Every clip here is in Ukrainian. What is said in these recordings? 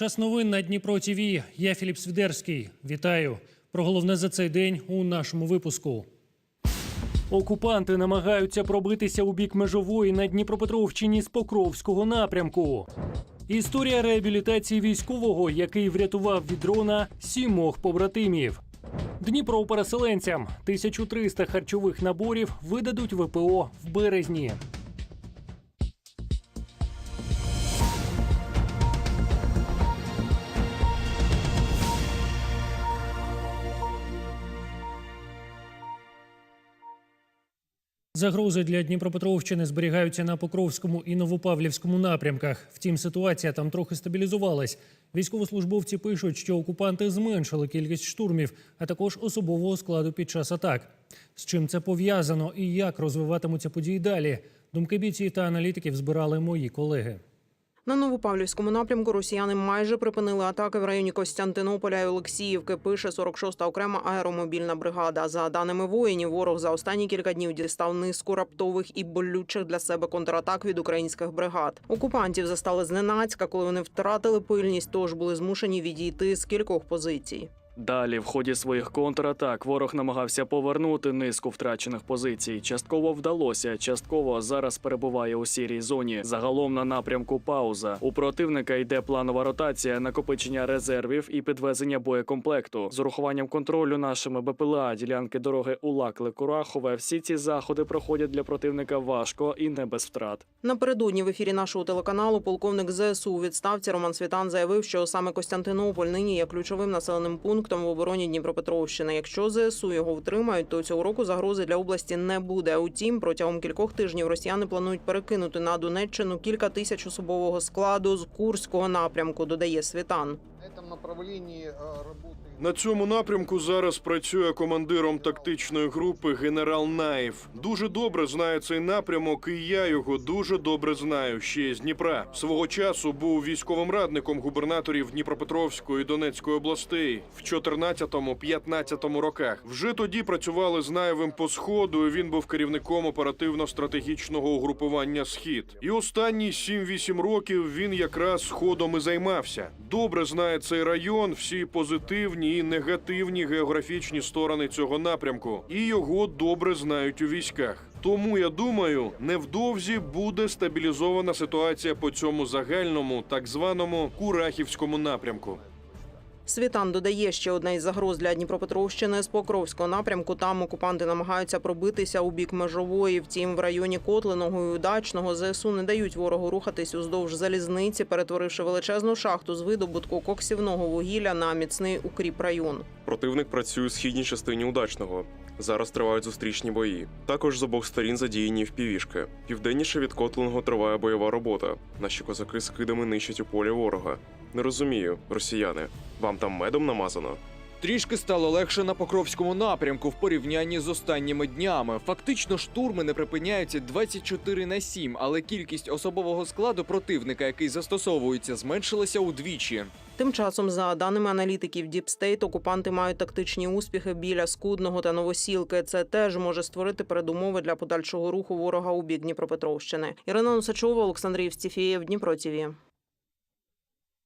Час новин на Дніпро ТВ. Я Філіп Свідерський. Вітаю. Про головне за цей день у нашому випуску. Окупанти намагаються пробитися у бік межової на Дніпропетровщині з Покровського напрямку. Історія реабілітації військового, який врятував від дрона сімох побратимів. Дніпро переселенцям 1300 харчових наборів видадуть ВПО в березні. Загрози для Дніпропетровщини зберігаються на Покровському і Новопавлівському напрямках. Втім, ситуація там трохи стабілізувалась. Військовослужбовці пишуть, що окупанти зменшили кількість штурмів, а також особового складу під час атак. З чим це пов'язано і як розвиватимуться події далі? Думки бійців та аналітиків збирали мої колеги. На Новопавлівському напрямку росіяни майже припинили атаки в районі Костянтинополя і Олексіївки. Пише 46-та окрема аеромобільна бригада. За даними воїнів, ворог за останні кілька днів дістав низку раптових і болючих для себе контратак від українських бригад. Окупантів застали зненацька, коли вони втратили пильність, тож були змушені відійти з кількох позицій. Далі, в ході своїх контратак, ворог намагався повернути низку втрачених позицій. Частково вдалося, частково зараз перебуває у сірій зоні. Загалом на напрямку пауза. У противника йде планова ротація, накопичення резервів і підвезення боєкомплекту. З урахуванням контролю нашими БПЛА, ділянки дороги Улакле-Курахове. Всі ці заходи проходять для противника важко і не без втрат. Напередодні в ефірі нашого телеканалу полковник ЗСУ відставці Роман Світан заявив, що саме Костянтинополь нині є ключовим населеним пунктом в обороні Дніпропетровщини. Якщо ЗСУ його втримають, то цього року загрози для області не буде. Утім, протягом кількох тижнів росіяни планують перекинути на Донеччину кілька тисяч особового складу з Курського напрямку. Додає Світан. На цьому направлении э, работает На цьому напрямку зараз працює командиром тактичної групи генерал Наєв. Дуже добре знає цей напрямок, і я його дуже добре знаю ще з Дніпра. Свого часу був військовим радником губернаторів Дніпропетровської і Донецької областей в 14-15 роках. Вже тоді працювали з Наєвим по сходу. і Він був керівником оперативно-стратегічного угрупування Схід. І останні 7-8 років він якраз сходом і займався. Добре знає цей район, всі позитивні і негативні географічні сторони цього напрямку, і його добре знають у військах. Тому я думаю, невдовзі буде стабілізована ситуація по цьому загальному, так званому Курахівському напрямку. Світан додає ще одна із загроз для Дніпропетровщини з Покровського напрямку. Там окупанти намагаються пробитися у бік межової. Втім, в районі Котлиного і Удачного ЗСУ не дають ворогу рухатись уздовж залізниці, перетворивши величезну шахту з видобутку коксівного вугілля на міцний укріп район. Противник працює у східній частині удачного. Зараз тривають зустрічні бої. Також з обох сторін задіяні впівішки. Південніше від Котлиного триває бойова робота. Наші козаки з кидами нищать у полі ворога. Не розумію, росіяни. Вам там медом намазано? Трішки стало легше на Покровському напрямку в порівнянні з останніми днями. Фактично штурми не припиняються 24 на 7, але кількість особового складу противника, який застосовується, зменшилася удвічі. Тим часом, за даними аналітиків Діпстейт, окупанти мають тактичні успіхи біля Скудного та Новосілки. Це теж може створити передумови для подальшого руху ворога у бік Дніпропетровщини. Ірина Носачова, Олександр Євстіфєєв, Дніпро ТІВІ.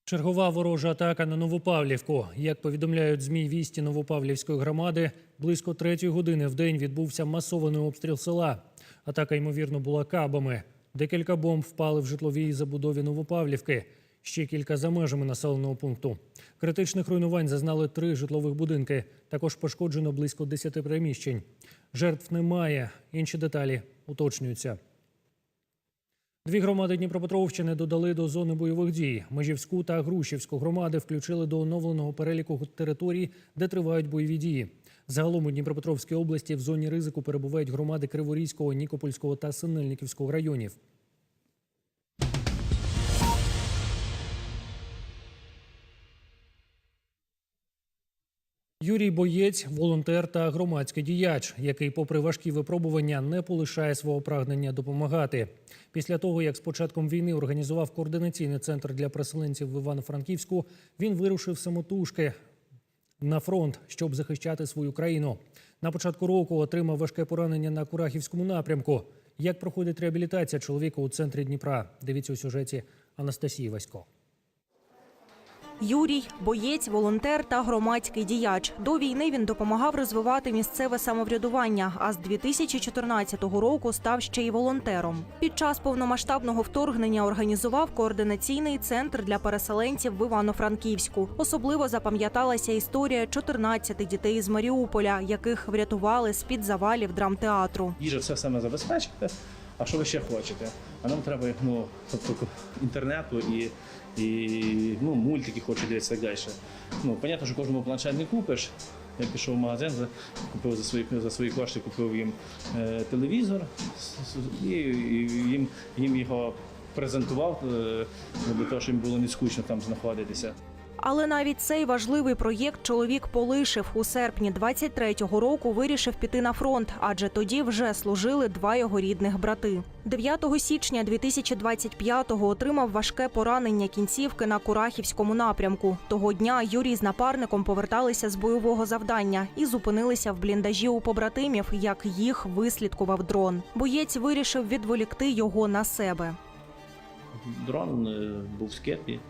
Чергова ворожа атака на Новопавлівку. Як повідомляють ЗМІ вісті Новопавлівської громади, близько третьої години в день відбувся масований обстріл села. Атака, ймовірно, була кабами. Декілька бомб впали в житловій забудові Новопавлівки. Ще кілька за межами населеного пункту. Критичних руйнувань зазнали три житлових будинки. Також пошкоджено близько 10 приміщень. Жертв немає. Інші деталі уточнюються. Дві громади Дніпропетровщини додали до зони бойових дій. Межівську та Грушівську громади включили до оновленого переліку територій, де тривають бойові дії. Загалом у Дніпропетровській області в зоні ризику перебувають громади Криворізького, Нікопольського та Синельниківського районів. Юрій Боєць, волонтер та громадський діяч, який, попри важкі випробування, не полишає свого прагнення допомагати. Після того, як з початком війни організував координаційний центр для переселенців в Івано-Франківську, він вирушив самотужки на фронт, щоб захищати свою країну. На початку року отримав важке поранення на Курахівському напрямку. Як проходить реабілітація чоловіка у центрі Дніпра? Дивіться у сюжеті Анастасії Васько. Юрій боєць, волонтер та громадський діяч. До війни він допомагав розвивати місцеве самоврядування. А з 2014 року став ще й волонтером. Під час повномасштабного вторгнення організував координаційний центр для переселенців в Івано-Франківську. Особливо запам'яталася історія 14 дітей з Маріуполя, яких врятували з під завалів драмтеатру. їжа все саме забезпечити. А що ви ще хочете? А нам треба ну, тобто, інтернету і, і ну, мультики хочуть дивитися далі. Ну, понятно, що кожному планшет не купиш. Я пішов в магазин, купив за свої, за свої кошти, купив їм е, телевізор і, і їм, їм його презентував, е, для того, щоб їм було не скучно там знаходитися. Але навіть цей важливий проєкт чоловік полишив у серпні 23-го року. Вирішив піти на фронт, адже тоді вже служили два його рідних брати. 9 січня 2025-го отримав важке поранення кінцівки на Курахівському напрямку. Того дня Юрій з напарником поверталися з бойового завдання і зупинилися в бліндажі у побратимів, як їх вислідкував дрон. Боєць вирішив відволікти його на себе. Дрон е, був в скепі,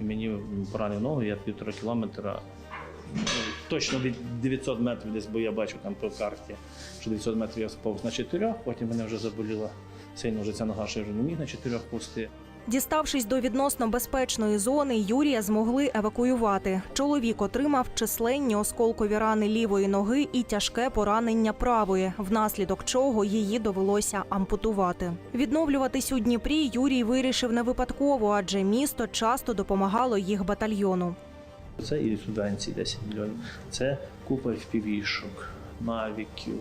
мені поранив ногу, я півтора кілометра. ну, Точно від 900 метрів десь, бо я бачу там по карті, що 900 метрів я сповз на чотирьох, потім мене вже заболіла сильно вже ця нога, що я вже не міг на чотирьох пусти. Діставшись до відносно безпечної зони, Юрія змогли евакуювати. Чоловік отримав численні осколкові рани лівої ноги і тяжке поранення правої, внаслідок чого її довелося ампутувати. Відновлюватись у Дніпрі Юрій вирішив не випадково, адже місто часто допомагало їх батальйону. Це і субвенції 10 мільйонів. Це купа впівішок, мавіків,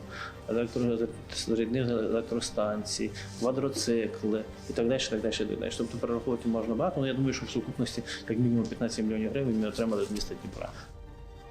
електрозарядних електростанцій, квадроцикли і так далі. Так далі, так далі. Тобто перераховувати можна багато, але я думаю, що в сукупності як мінімум 15 мільйонів гривень ми отримали з міста Дніпра.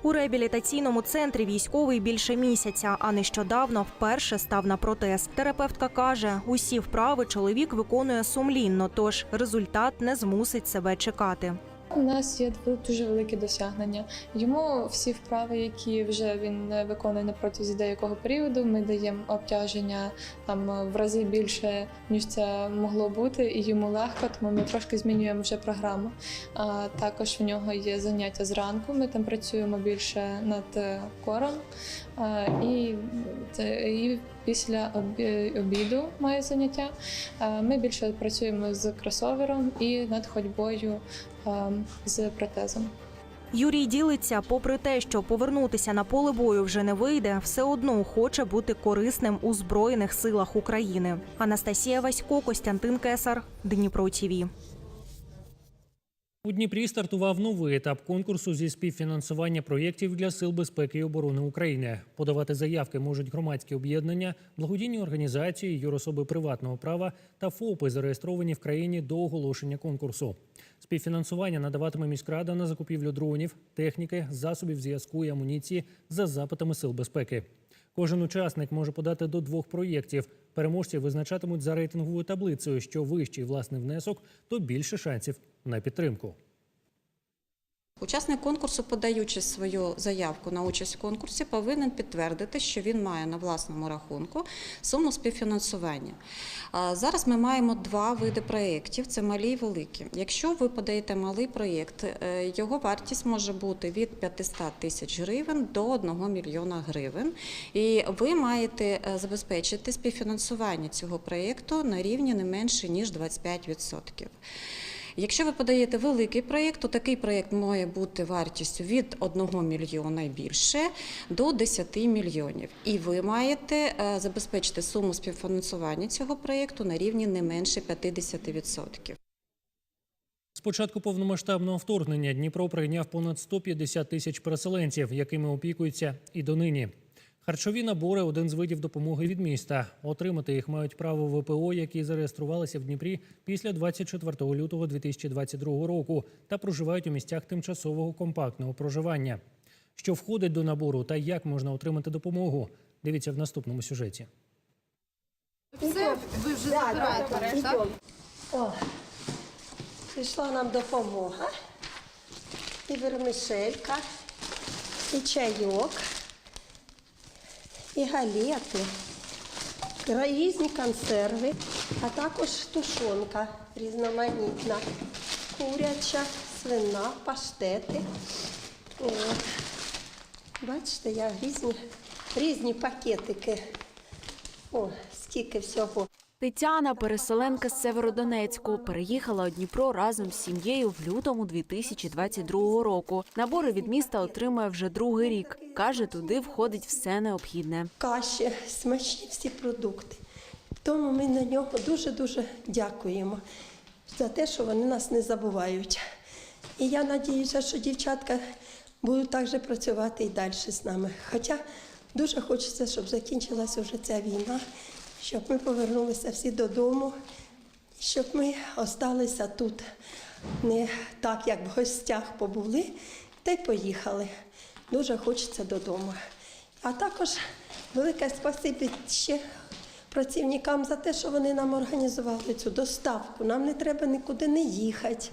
У реабілітаційному центрі військовий більше місяця, а нещодавно вперше став на протез. Терапевтка каже, усі вправи чоловік виконує сумлінно, тож результат не змусить себе чекати. У нас є дуже великі досягнення. Йому всі вправи, які вже він виконує на протязі деякого періоду, ми даємо обтяження там в рази більше, ніж це могло бути, і йому легко, тому ми трошки змінюємо вже програму. А також в нього є заняття зранку. Ми там працюємо більше над е, кором. І, це- і після обіду має заняття. Ми більше працюємо з кросовером і над ходьбою з протезом. Юрій ділиться, попри те, що повернутися на поле бою вже не вийде, все одно хоче бути корисним у збройних силах України. Анастасія Васько, Костянтин Кесар, Дніпро ТІВІ. У Дніпрі стартував новий етап конкурсу зі співфінансування проєктів для сил безпеки і оборони України. Подавати заявки можуть громадські об'єднання, благодійні організації, юрособи приватного права та ФОПи, зареєстровані в країні до оголошення конкурсу. Співфінансування надаватиме міськрада на закупівлю дронів, техніки, засобів зв'язку і амуніції за запитами сил безпеки. Кожен учасник може подати до двох проєктів. Переможці визначатимуть за рейтинговою таблицею. Що вищий власний внесок, то більше шансів на підтримку. Учасник конкурсу, подаючи свою заявку на участь в конкурсі, повинен підтвердити, що він має на власному рахунку суму співфінансування. Зараз ми маємо два види проєктів: це малі і великі. Якщо ви подаєте малий проєкт, е, його вартість може бути від 500 тисяч гривень до 1 мільйона гривень. І ви маєте е, забезпечити співфінансування цього проєкту на рівні не менше ніж 25%. Якщо ви подаєте великий проєкт, то такий проєкт має бути вартістю від 1 мільйона і більше до 10 мільйонів. І ви маєте е, забезпечити суму співфінансування цього проєкту на рівні не менше 50%. З початку повномасштабного вторгнення Дніпро прийняв понад 150 тисяч переселенців, якими опікуються і донині. Харчові набори один з видів допомоги від міста. Отримати їх мають право ВПО, які зареєструвалися в Дніпрі після 24 лютого 2022 року та проживають у місцях тимчасового компактного проживання. Що входить до набору та як можна отримати допомогу? Дивіться в наступному сюжеті. Все, ви вже забираєте, так? О, прийшла нам допомога. І вермишелька, і чайок, і галети, різні консерви, а також тушонка різноманітна, куряча, свина, паштети. От. Бачите, я різні, різні пакетики. О, скільки всього. Тетяна, переселенка з Северодонецьку, переїхала у Дніпро разом з сім'єю в лютому 2022 року. Набори від міста отримує вже другий рік. Каже, туди входить все необхідне. Каші, смачні всі продукти. Тому ми на нього дуже-дуже дякуємо за те, що вони нас не забувають. І я надіюся, що дівчатка будуть так же працювати і далі з нами. Хоча дуже хочеться, щоб закінчилася вже ця війна, щоб ми повернулися всі додому, щоб ми осталися тут не так, як в гостях побули, та й поїхали. Дуже хочеться додому. А також велике спасибі ще працівникам за те, що вони нам організували цю доставку. Нам не треба нікуди не їхати,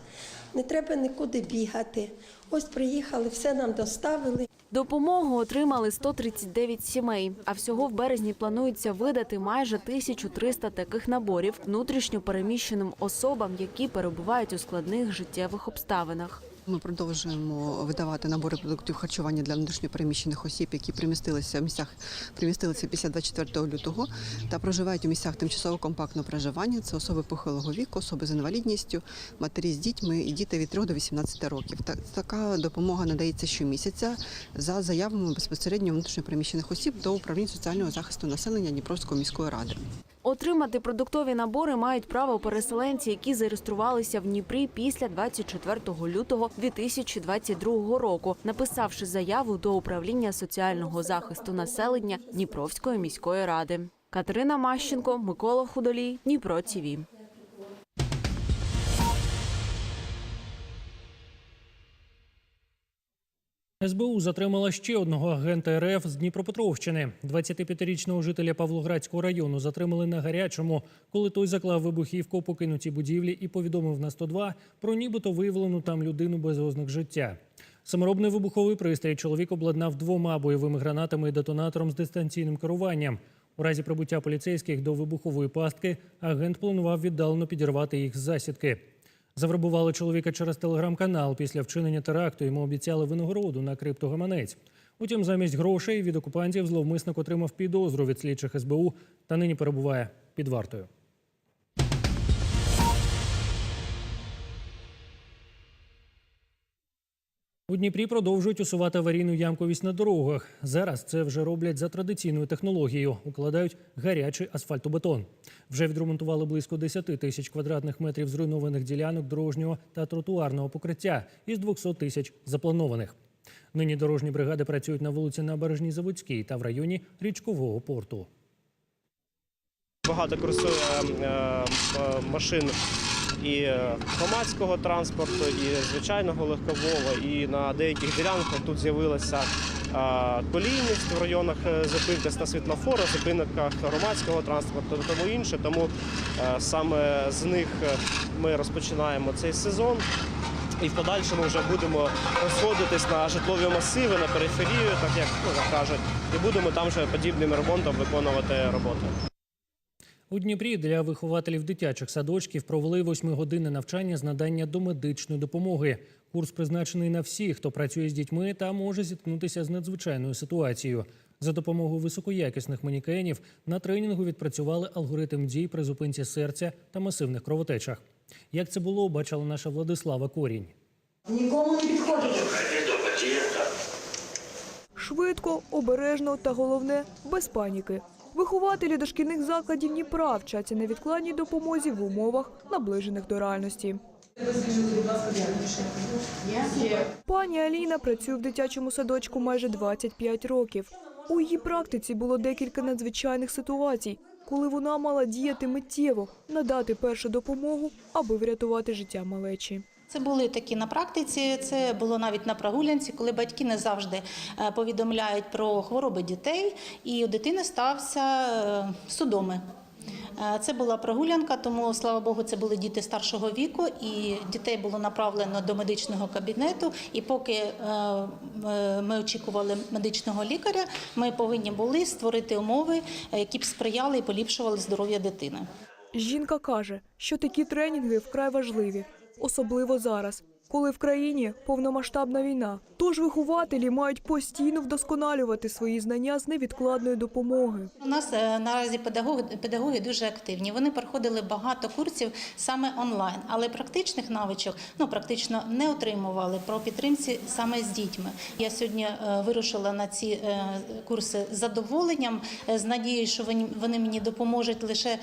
не треба нікуди бігати. Ось приїхали, все нам доставили. Допомогу отримали 139 сімей. А всього в березні планується видати майже 1300 таких наборів внутрішньо переміщеним особам, які перебувають у складних життєвих обставинах. Ми продовжуємо видавати набори продуктів харчування для внутрішньопереміщених осіб, які примістилися в місцях примістилися після 24 лютого та проживають у місцях тимчасово компактного проживання. Це особи похилого віку, особи з інвалідністю, матері з дітьми і діти від 3 до 18 років. Та- Така допомога надається щомісяця за заявами безпосередньо внутрішньопереміщених осіб до управління соціального захисту населення Дніпровської міської ради. Отримати продуктові набори мають право переселенці, які зареєструвалися в Дніпрі після 24 лютого 2022 року, написавши заяву до управління соціального захисту населення Дніпровської міської ради. Катерина Мащенко, Микола Худолій, Дніпро ТІВІ. СБУ затримала ще одного агента РФ з Дніпропетровщини. 25-річного жителя Павлоградського району затримали на гарячому, коли той заклав вибухівку у покинутій будівлі і повідомив на 102 про нібито виявлену там людину без ознак життя. Саморобний вибуховий пристрій чоловік обладнав двома бойовими гранатами і детонатором з дистанційним керуванням. У разі прибуття поліцейських до вибухової пастки агент планував віддалено підірвати їх з засідки. Завербували чоловіка через телеграм-канал. Після вчинення теракту йому обіцяли винагороду на криптогаманець. Утім, замість грошей від окупантів зловмисник отримав підозру від слідчих СБУ та нині перебуває під вартою. У Дніпрі продовжують усувати аварійну ямковість на дорогах. Зараз це вже роблять за традиційною технологією. Укладають гарячий асфальтобетон. Вже відремонтували близько 10 тисяч квадратних метрів зруйнованих ділянок дорожнього та тротуарного покриття із 200 тисяч запланованих. Нині дорожні бригади працюють на вулиці Набережній Заводській та в районі річкового порту. Багато курсує е, е, машин і е, громадського транспорту, і звичайного легкового. І на деяких ділянках тут з'явилася колійність в районах е, зупинки на світлофорах, зупинках громадського транспорту та тому інше. Тому е, саме з них ми розпочинаємо цей сезон. І в подальшому вже будемо розходитись на житлові масиви, на периферію, так як ну, кажуть, і будемо там вже подібним ремонтом виконувати роботи. У Дніпрі для вихователів дитячих садочків провели восьмигодинне навчання з надання домедичної допомоги. Курс призначений на всіх, хто працює з дітьми та може зіткнутися з надзвичайною ситуацією. За допомогою високоякісних манікенів на тренінгу відпрацювали алгоритм дій при зупинці серця та масивних кровотечах. Як це було, бачила наша Владислава Корінь. Нікому не підходити. Швидко, обережно та головне без паніки. Вихователі дошкільних закладів Дніпра вчаться невідкладній допомозі в умовах, наближених до реальності. Пані Аліна працює в дитячому садочку майже 25 років. У її практиці було декілька надзвичайних ситуацій, коли вона мала діяти миттєво, надати першу допомогу, аби врятувати життя малечі. Це були такі на практиці. Це було навіть на прогулянці, коли батьки не завжди е, повідомляють про хвороби дітей, і у дитини стався е, судоми. Е, Це була прогулянка, тому слава Богу, це були діти старшого віку, і дітей було направлено до медичного кабінету. І поки ми очікували медичного лікаря, ми повинні були створити умови, які б сприяли і поліпшували здоров'я дитини. Жінка каже, що такі тренінги вкрай важливі, особливо зараз, коли в країні повномасштабна війна. Тож вихователі мають постійно вдосконалювати свої знання з невідкладної допомоги. У нас е, наразі педагоги, педагоги дуже активні. Вони проходили багато курсів саме онлайн, але практичних навичок ну практично не отримували про підтримці саме з дітьми. Я сьогодні е, вирушила на ці е, курси з задоволенням, з надією, що вони, вони мені допоможуть лише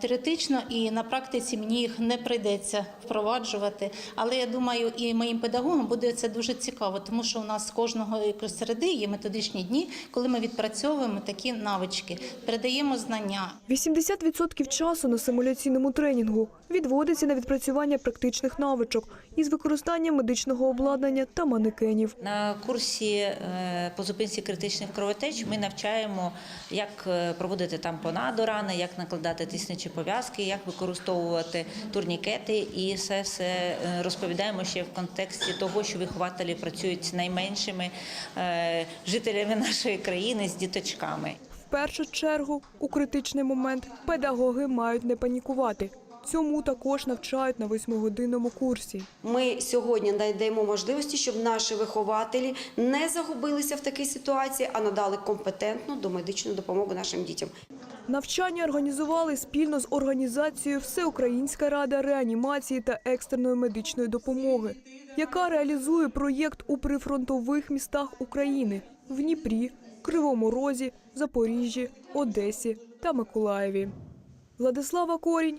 теоретично, і на практиці мені їх не прийдеться впроваджувати. Але я думаю, і моїм педагогам буде це дуже цікаво, тому що у нас кожного середи є методичні дні, коли ми відпрацьовуємо такі навички, передаємо знання. 80% часу на симуляційному тренінгу відводиться на відпрацювання практичних навичок із використанням медичного обладнання та манекенів. На курсі е, по зупинці критичних кровотеч ми навчаємо, як е, проводити тампонаду рани, як накладати тиснячі пов'язки, як використовувати турнікети, і все все розповідаємо ще в контексті того, що вихователі працюють з найменшими е, жителями нашої країни з діточками. В першу чергу, у критичний момент педагоги мають не панікувати. Цьому також навчають на восьмигодинному курсі. Ми сьогодні надаємо можливості, щоб наші вихователі не загубилися в такій ситуації, а надали компетентну домедичну допомогу нашим дітям. Навчання організували спільно з організацією Всеукраїнська рада реанімації та екстреної медичної допомоги, яка реалізує проєкт у прифронтових містах України в Дніпрі, Кривому Розі, Запоріжжі, Одесі та Миколаєві. Владислава Корінь,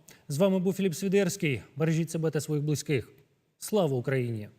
З вами був Філіп Свідерський. Бережіть себе та своїх близьких. Слава Україні!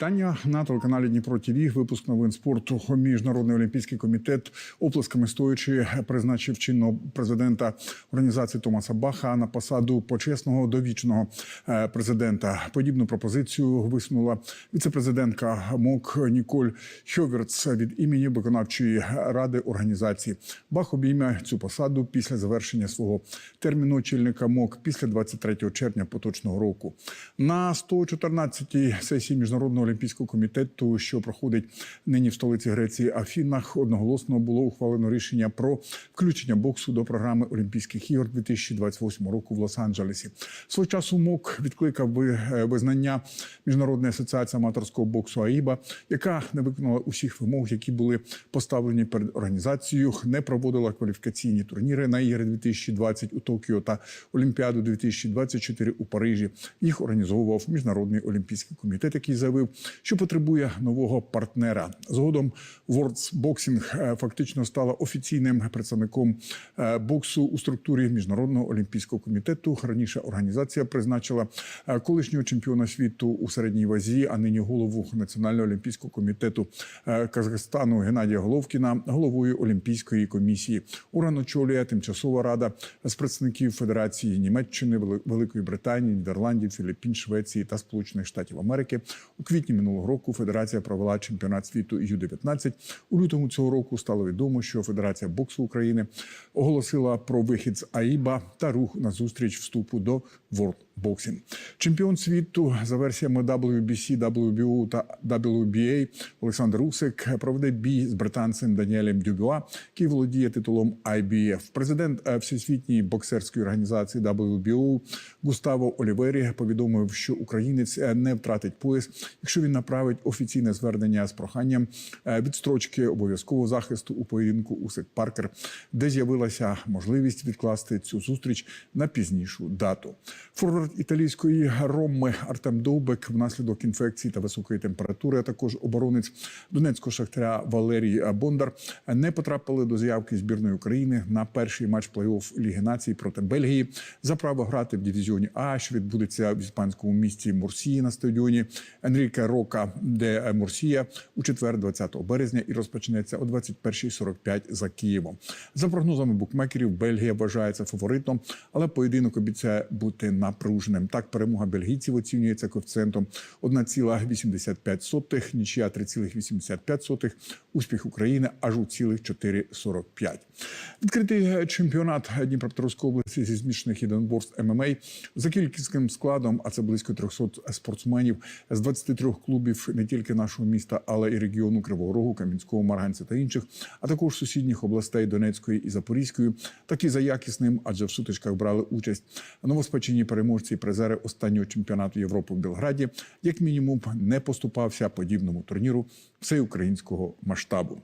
Вітання на телеканалі Дніпро ТІВІ. Випуск новин спорту. Міжнародний олімпійський комітет оплесками стоячи призначив чинного президента організації Томаса Баха на посаду почесного довічного е, президента. Подібну пропозицію висунула віцепрезидентка МОК Ніколь Хьоверц від імені виконавчої ради організації. Бах обійме цю посаду після завершення свого терміну очільника МОК після 23 червня поточного року. На 114-й сесії міжнародного олімпійського комітету, що проходить нині в столиці Греції Афінах, одноголосно було ухвалено рішення про включення боксу до програми Олімпійських ігор 2028 року в Лос-Анджелесі. Свого часу МОК відкликав би е, визнання Міжнародної асоціації аматорського боксу АІБА, яка не виконала усіх вимог, які були поставлені перед організацією, не проводила кваліфікаційні турніри на ігри 2020 у Токіо та Олімпіаду 2024 у Парижі. Їх організовував міжнародний олімпійський комітет, який заявив, що потребує нового партнера. Згодом World Boxing е, фактично стала офіційним представником е, боксу у структурі міжнародного олімпійського комітету. Раніше організація призначила е, колишнього чемпіона світу у середній вазі, а нині голову національного олімпійського комітету Казахстану Геннадія Головкіна головою Олімпійської комісії. Уран очолює тимчасова рада з представників Федерації Німеччини, Вели- Великої Британії, Нідерландів, Філіппін, Швеції та Сполучених Штатів Америки. У квітні минулого року Федерація провела чемпіонат світу Ю-19. У лютому цього року стало відомо, що Федерація боксу України оголосила про вихід з АІБА та рух на зустріч вступу до World Boxing. Чемпіон світу за версіями WBC, WBO та WBA Олександр Усик проведе бій з британцем Даніелем Дюбюа, який володіє титулом IBF. Президент е, всесвітньої боксерської організації WBO Густаво Олівері повідомив, що українець е, не втратить пояс, якщо він направить офіційне звернення з проханням е, відстрочки обов'язкового захисту у поєдинку Усик Паркер, де з'явилася можливість відкласти цю зустріч на пізнішу дату. Форвард Італійської Ромми Артем Довбек внаслідок інфекції та високої температури, а також оборонець Донецького шахтаря Валерій Бондар не потрапили до заявки збірної України на перший матч плей-офф Ліги націй проти Бельгії за право грати в дивізіоні А, що відбудеться в іспанському місті Мурсії на стадіоні Енріке Рока, де Мурсія у четвер, 20 березня, і розпочнеться о 21.45 за Києвом. За прогнозами букмекерів, Бельгія вважається фаворитом, але поєдинок обіцяє бути напруженим. Так, перемога бельгійців оцінюється коефіцієнтом 1,85, нічия 3,85, успіх України аж у цілих 4,45. Відкритий чемпіонат Дніпропетровської області зі змішаних єдиноборств ММА за кількісним складом, а це близько 300 спортсменів з 23 клубів не тільки нашого міста, але і регіону Кривого Рогу, Кам'янського, Марганця та інших, а також сусідніх областей Донецької і Запорізької, такі за якісним, адже в сутичках брали участь новоспечені переможці призери останнього чемпіонату Європи в Белграді, як мінімум, не поступався подібному турніру всеукраїнського масштабу.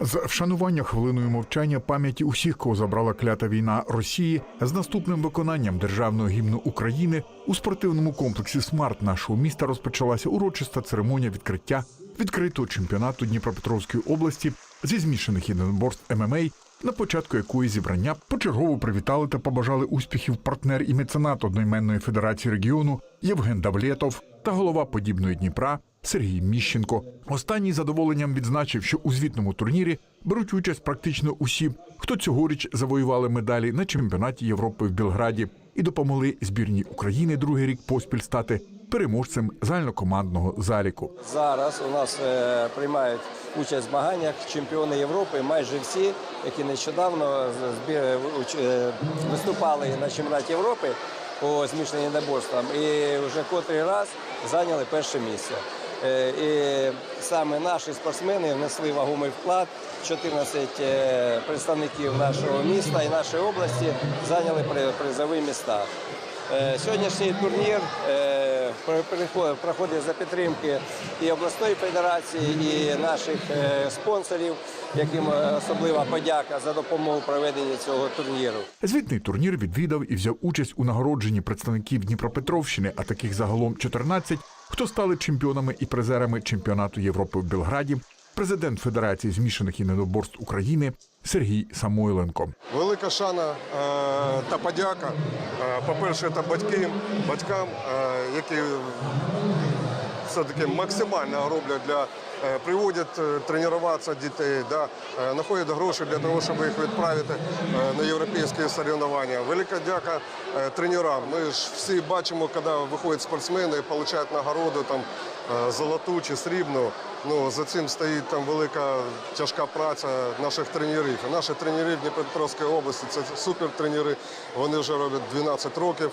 З вшанування хвилиною мовчання пам'яті усіх, кого забрала клята війна Росії, з наступним виконанням державного гімну України у спортивному комплексі Смарт нашого міста розпочалася урочиста церемонія відкриття відкритого чемпіонату Дніпропетровської області зі змішаних єдиноборств ММА, на початку якої зібрання почергово привітали та побажали успіхів партнер і меценат одноіменної федерації регіону Євген Давлєтов та голова подібної Дніпра Сергій Міщенко. Останній задоволенням відзначив, що у звітному турнірі беруть участь практично усі, хто цьогоріч завоювали медалі на чемпіонаті Європи в Білграді і допомогли збірній України другий рік поспіль стати переможцем загальнокомандного заліку. Зараз у нас е, приймають участь в змаганнях чемпіони Європи, майже всі, які нещодавно уч- е, виступали на чемпіонаті Європи по змішаним єдиноборствам і вже котрий раз зайняли перше місце. Е, І саме наші спортсмени внесли вагомий вклад. 14 е, представників нашого міста і нашої області зайняли призові міста. Е, Сьогоднішній турнір е, проходить за підтримки і обласної федерації, і наших е, спонсорів, яким е, особлива подяка за допомогу в проведенні цього турніру. Звітний турнір відвідав і взяв участь у нагородженні представників Дніпропетровщини, а таких загалом 14, хто стали чемпіонами і призерами чемпіонату Європи в Белграді, президент Федерації змішаних єдиноборств України Сергій Самойленко. Велика шана е, та подяка. Е, По-перше, та батьки, батькам, е, які все-таки максимально роблять для е, приводять е, тренуватися дітей, да, е, знаходять гроші для того, їх відправити е, на європейські соревновання. Велика дяка тренерам. Ми ж всі бачимо, коли виходять спортсмени і отримують нагороду там золоту чи срібну. Ну за цим стоїть там велика тяжка праця наших тренерів. Наші тренери в Дніпропетровській області це супертренери. Вони вже роблять 12 років.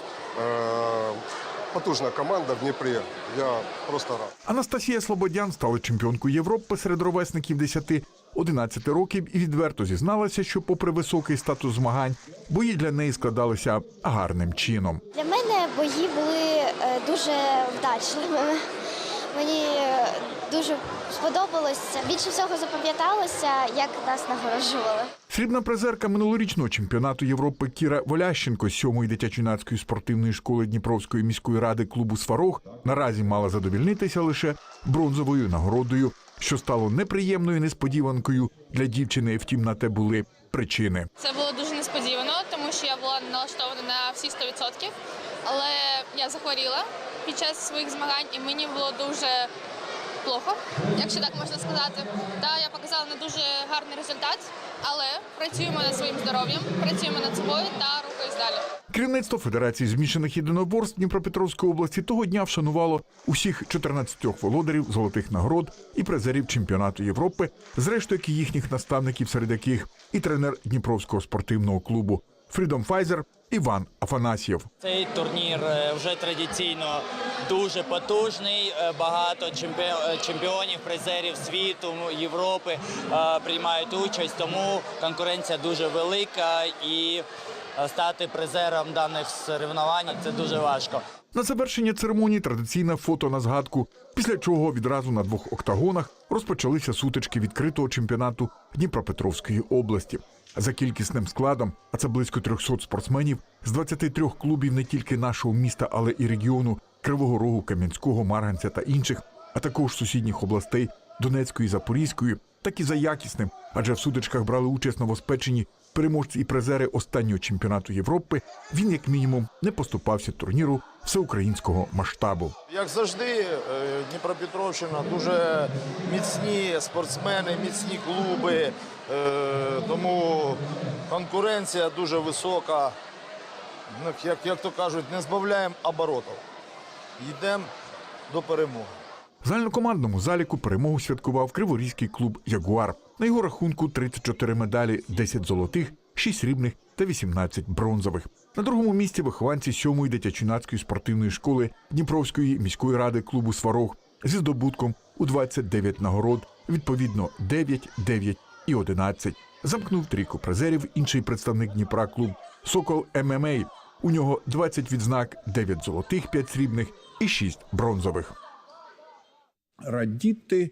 Потужна команда в Дніпрі. Я просто рад. Анастасія Слободян стала чемпіонкою Європи серед ровесників 10-11 років і відверто зізналася, що, попри високий статус змагань, бої для неї складалися гарним чином. Для мене бої були е, дуже вдачливими. Мені е, дуже сподобалося. Більше всього запам'яталося, як нас нагороджували. Срібна призерка минулорічного чемпіонату Європи Кіра Волященко з 7-ї дитячо-юнацької спортивної школи Дніпровської міської ради клубу Сварог наразі мала задовільнитися лише бронзовою нагородою, що стало неприємною несподіванкою для дівчини. Втім, на те були причини. Це було дуже несподівано, тому що я була налаштована на всі 100%. Але я захворіла під час своїх змагань, і мені було дуже плохо, якщо так можна сказати. Та я показала не дуже гарний результат, але працюємо над своїм здоров'ям, працюємо над собою та рухаюсь далі. Керівництво Федерації змішаних єдиноборств Дніпропетровської області того дня вшанувало усіх 14 володарів золотих нагород і призерів чемпіонату Європи, зрештою їхніх наставників, серед яких і тренер Дніпровського спортивного клубу Фрідом Файзер Іван Афанасьєв. Цей турнір е, вже традиційно дуже потужний. Е, Багато е, чемпіонів, призерів світу, Європи приймають участь, тому конкуренція дуже велика і стати призером даних соревновань це дуже важко. На завершення церемонії традиційне фото на згадку, після чого відразу на двох октагонах розпочалися сутички відкритого чемпіонату Дніпропетровської області. За кількісним складом, а це близько 300 спортсменів з 23 клубів не тільки нашого міста, але і регіону Кривого Рогу, Кам'янського, Марганця та інших, а також сусідніх областей Донецької, Запорізької, так і за якісним, адже в сутичках брали участь новоспечені переможці і призери останнього чемпіонату Європи. Він, як мінімум, не поступався турніру всеукраїнського масштабу. Як завжди, е, Дніпропетровщина дуже міцні спортсмени, міцні клуби, е, тому конкуренція дуже висока. Ну, Як, як то кажуть, не збавляємо оборотів. Йдемо до перемоги. В загальнокомандному заліку перемогу святкував криворізький клуб Ягуар. На його рахунку 34 медалі, 10 золотих, 6 срібних та 18 бронзових. На другому місці вихованці 7-ї дитячо-юнацької спортивної школи Дніпровської міської ради клубу Сварог зі здобутком у 29 нагород, відповідно 9, 9 і 11. Замкнув трійку призерів інший представник Дніпра клуб Сокол ММА. У нього 20 відзнак, 9 золотих, 5 срібних і 6 бронзових. радіти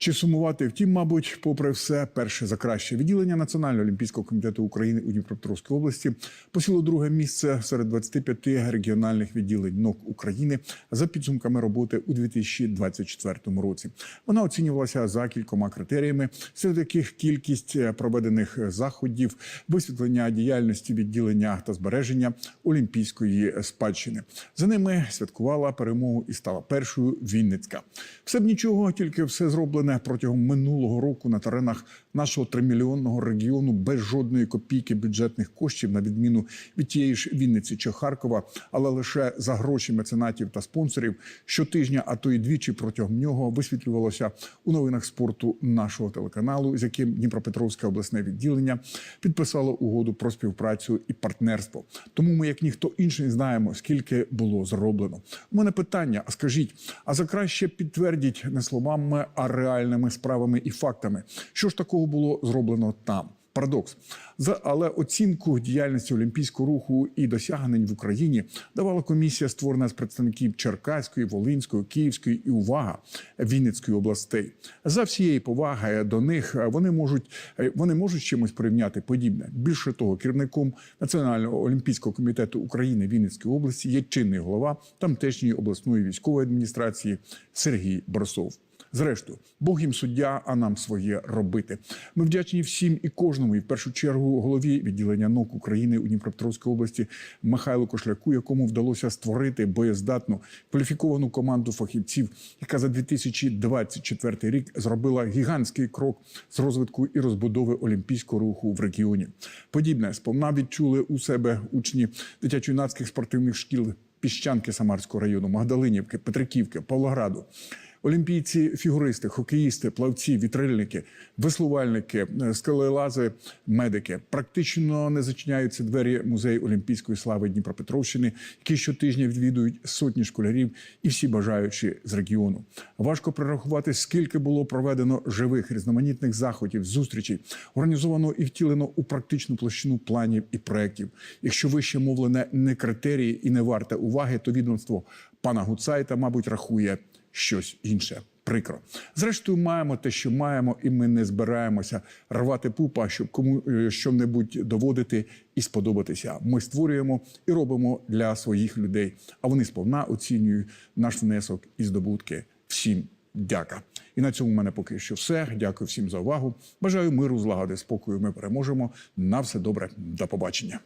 чи сумувати. Втім, мабуть, попри все, перше за краще відділення Національного олімпійського комітету України у Дніпропетровській області посіло друге місце серед 25 регіональних відділень НОК України за підсумками роботи у 2024 році. Вона оцінювалася за кількома критеріями, серед яких кількість е, проведених заходів, висвітлення діяльності відділення та збереження олімпійської спадщини. За ними святкувала перемогу і стала першою Вінницька. Все б нічого, тільки все зроблене протягом минулого року на теренах нашого тримільйонного регіону без жодної копійки бюджетних коштів, на відміну від тієї ж Вінниці чи Харкова, але лише за гроші меценатів та спонсорів щотижня, а то й двічі протягом нього висвітлювалося у новинах спорту нашого телеканалу, з яким Дніпропетровське обласне відділення підписало угоду про співпрацю і партнерство. Тому ми, як ніхто інший, знаємо, скільки було зроблено. У мене питання: а скажіть, а за краще підтвердіть не словами, а реальними справами і фактами, що ж такого було зроблено там. Парадокс, За- але оцінку діяльності олімпійського руху і досягнень в Україні давала комісія, створена з представників Черкаської, Волинської, Київської і увага Вінницької областей. За всієї поваги до них е, вони можуть е, вони можуть чимось порівняти подібне. Більше того, керівником Національного олімпійського комітету України Вінницької області є чинний голова тамтешньої обласної військової адміністрації Сергій Борсов. Зрештою, Бог їм суддя, а нам своє робити. Ми вдячні всім і кожному, і в першу чергу голові відділення НОК України у Дніпропетровській області Михайлу Кошляку, якому вдалося створити боєздатну кваліфіковану команду фахівців, яка за 2024 рік зробила гігантський крок з розвитку і розбудови олімпійського руху в регіоні. Подібне сповна відчули у себе учні дитячо-юнацьких спортивних шкіл Піщанки Самарського району, Магдалинівки, Петриківки, Павлограду. Олімпійці, фігуристи, хокеїсти, плавці, вітрильники, веслувальники, е, скелелази, медики практично не зачиняються двері музею Олімпійської слави Дніпропетровщини, які щотижня відвідують сотні школярів і всі бажаючі з регіону. Важко прорахувати, скільки було проведено живих різноманітних заходів, зустрічей, організовано і втілено у практичну площину планів і проєктів. Якщо вище мовлене не критерії і не варте уваги, то відомство пана Гуцайта, мабуть, рахує щось інше. Прикро. Зрештою, маємо те, що маємо, і ми не збираємося рвати пупа, щоб кому е, що-небудь доводити і сподобатися. Ми створюємо і робимо для своїх людей, а вони сповна оцінюють наш внесок і здобутки. Всім дяка. І на цьому в мене поки що все. Дякую всім за увагу. Бажаю миру, злагоди, спокою. Ми переможемо. На все добре. До побачення.